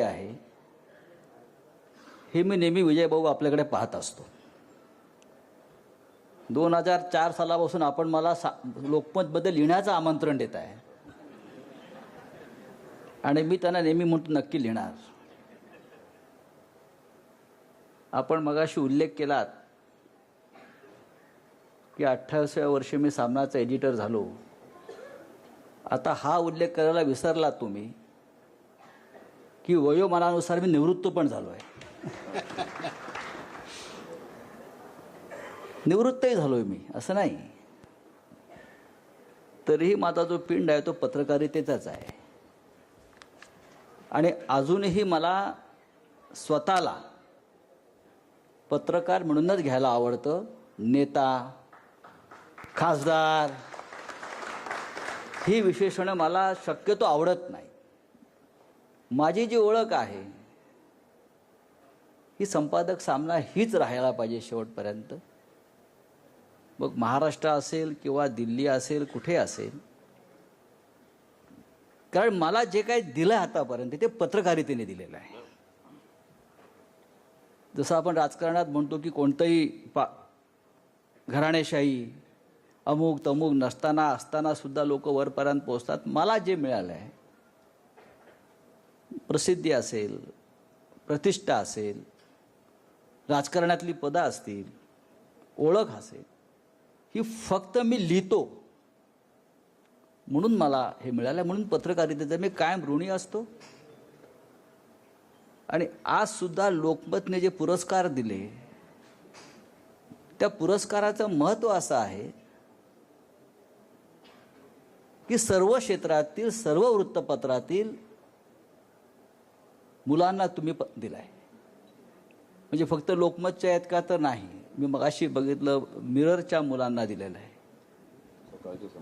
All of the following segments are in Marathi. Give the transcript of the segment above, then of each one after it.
आहे. हे मी नेहमी विजयभाऊ आपल्याकडे पाहत असतो. दोन हजार चार सालापासून आपण मला सा लोकमतबद्दल लिहिण्याचं आमंत्रण देत आहे. आणि मी त्यांना नेहमी म्हणतो नक्की लिहिणार. आपण मगाशी उल्लेख केलात की अठ्ठावीसव्या वर्षी मी सामनाचा एडिटर झालो. आता हा उल्लेख करायला विसरलात तुम्ही. की वयोमानानुसार मी निवृत्त पण झालो आहे. निवृत्तही झालो आहे मी असं नाही. तरीही माझा जो पिंड आहे तो पत्रकारितेचाच आहे. आणि अजूनही मला स्वतःला पत्रकार म्हणूनच घ्यायला आवडतं. नेता खासदार ही विशेषणं मला शक्यतो आवडत नाही माझी जी ओळख आहे ही संपादक सामना हीच राहायला पाहिजे शेवटपर्यंत. मग महाराष्ट्र असेल किंवा दिल्ली असेल कुठे असेल कारण मला जे काही दिलं आहे आतापर्यंत ते पत्रकारितेने दिलेलं आहे. जसं आपण राजकारणात म्हणतो की कोणतंही पा घराणेशाही अमुक तमुक नसताना असताना सुद्धा लोक वरपर्यंत पोचतात मला जे मिळालं आहे प्रसिद्धी असेल प्रतिष्ठा असेल राजकारणातली पदं असतील ओळख असेल ही फक्त मी लिहितो. म्हणून मला हे मिळालं म्हणून पत्रकारितेचा मी कायम ऋणी असतो. आणि आज सुद्धा लोकमतने जे पुरस्कार दिले त्या पुरस्काराचं महत्त्व असं आहे की सर्व क्षेत्रातील सर्व वृत्तपत्रातील मुलांना तुम्ही प दिलाय. म्हणजे फक्त लोकमतच्या आहेत का तर नाही. मी मगाशी बघितलं मिररच्या मुलांना दिलेलं आहे.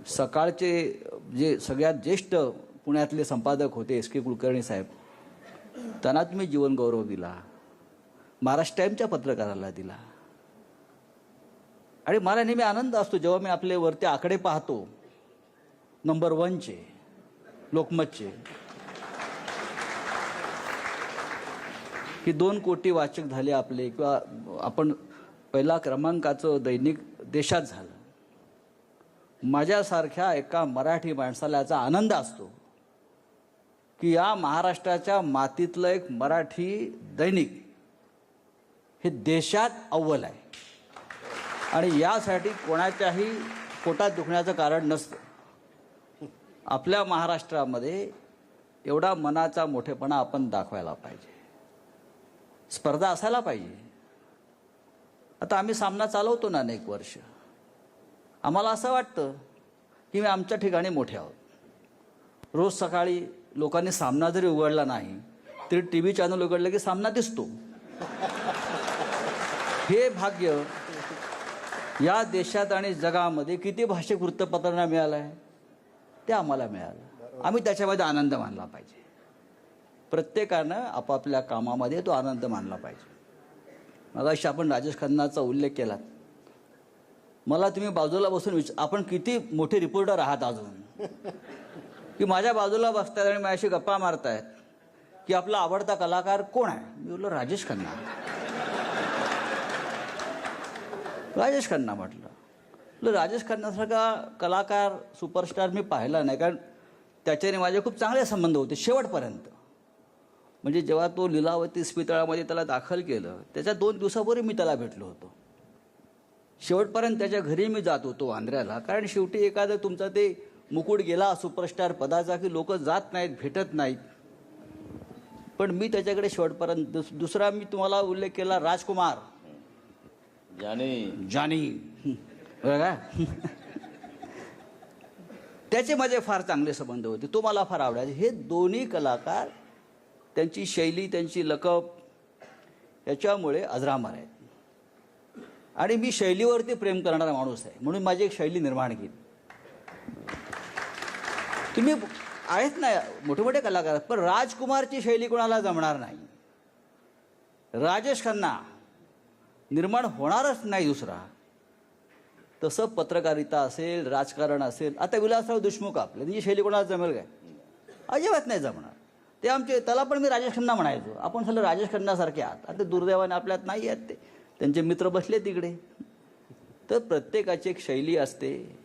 सकाळचे जे सगळ्यात ज्येष्ठ पुण्यातले संपादक होते एस के कुलकर्णी साहेब त्यांना तुम्ही जीवनगौरव दिला. महाराष्ट्र टाईमच्या पत्रकाराला दिला. आणि मला नेहमी आनंद असतो जेव्हा मी आपले वरती आकडे पाहतो नंबर वनचे लोकमतचे. की दोन कोटी वाचक झाले आपले किंवा आपण पहिला क्रमांकाचं दैनिक देशात झालं. माझ्यासारख्या एका मराठी माणसाला याचा आनंद असतो की या महाराष्ट्राच्या मातीतलं एक मराठी दैनिक हे देशात अव्वल आहे. आणि यासाठी कोणाच्याही पोटात दुखण्याचं कारण नसतं. आपल्या महाराष्ट्रामध्ये एवढा मनाचा मोठेपणा आपण दाखवायला पाहिजे. स्पर्धा असायला पाहिजे. आता आम्ही सामना चालवतो ना अनेक वर्ष. आम्हाला असं वाटतं की मी आमच्या ठिकाणी मोठे आहोत. रोज सकाळी लोकांनी सामना जरी उघडला नाही तरी टी व्ही चॅनल उघडलं की सामना दिसतो. हे भाग्य या देशात आणि जगामध्ये किती भाषिक वृत्तपत्रांना मिळालं आहे ते आम्हाला मिळालं. आम्ही त्याच्यामध्ये आनंद मानला पाहिजे. प्रत्येकानं आपापल्या कामामध्ये तो आनंद मानला पाहिजे. मगाशी आपण राजेश खन्नाचा उल्लेख केला मला तुम्ही बाजूला बसून विच आपण किती मोठे रिपोर्टर आहात अजून. की माझ्या बाजूला बसतायत आणि माझ्याशी गप्पा मारतायत. की आपला आवडता कलाकार कोण आहे? मी बोललो राजेश खन्ना. राजेश खन्ना म्हटलं. राजेश खन्नासारखा कलाकार सुपरस्टार मी पाहिला नाही. कारण त्याच्याने माझे खूप चांगले संबंध होते शेवटपर्यंत. म्हणजे जेव्हा तो लिलावती इस्पितळामध्ये त्याला दाखल केलं त्याच्या दोन दिवसापूर्वी मी त्याला भेटलो होतो. शेवटपर्यंत त्याच्या घरी मी जात होतो आंध्र्याला कारण शेवटी एखादं तुमचा ते मुकुट गेला सुपरस्टार पदाचा की लोक जात नाहीत भेटत नाहीत. पण मी त्याच्याकडे शेवटपर्यंत दुस- दुसरा मी तुम्हाला उल्लेख केला राजकुमार. ज्याने जानी. बघा. त्याचे माझे फार चांगले संबंध होते. तो मला फार आवडायचे. हे दोन्ही कलाकार त्यांची शैली त्यांची लकप याच्यामुळे अजरामर आहेत. आणि मी शैलीवरती प्रेम करणारा माणूस आहे म्हणून माझी एक शैली निर्माण केली. तुम्ही आहेत ना मोठे मोठे कलाकार पण राजकुमारची शैली कोणाला जमणार नाही. राजेश खन्ना निर्माण होणारच नाही दुसरा. तसं पत्रकारिता असेल राजकारण असेल आता विलासराव देशमुख आपले त्यांची शैली कोणाला जमेल काय? अजिबात नाही जमणार. ते आमचे त्याला पण मी राजेश खन्ना म्हणायचो. आपण सगळं राजेश खन्नासारखे आहात. आता दुर्दैवाने आपल्यात नाही आहेत ते. त्यांचे मित्र बसले तिकडे. तर प्रत्येकाची एक शैली असते.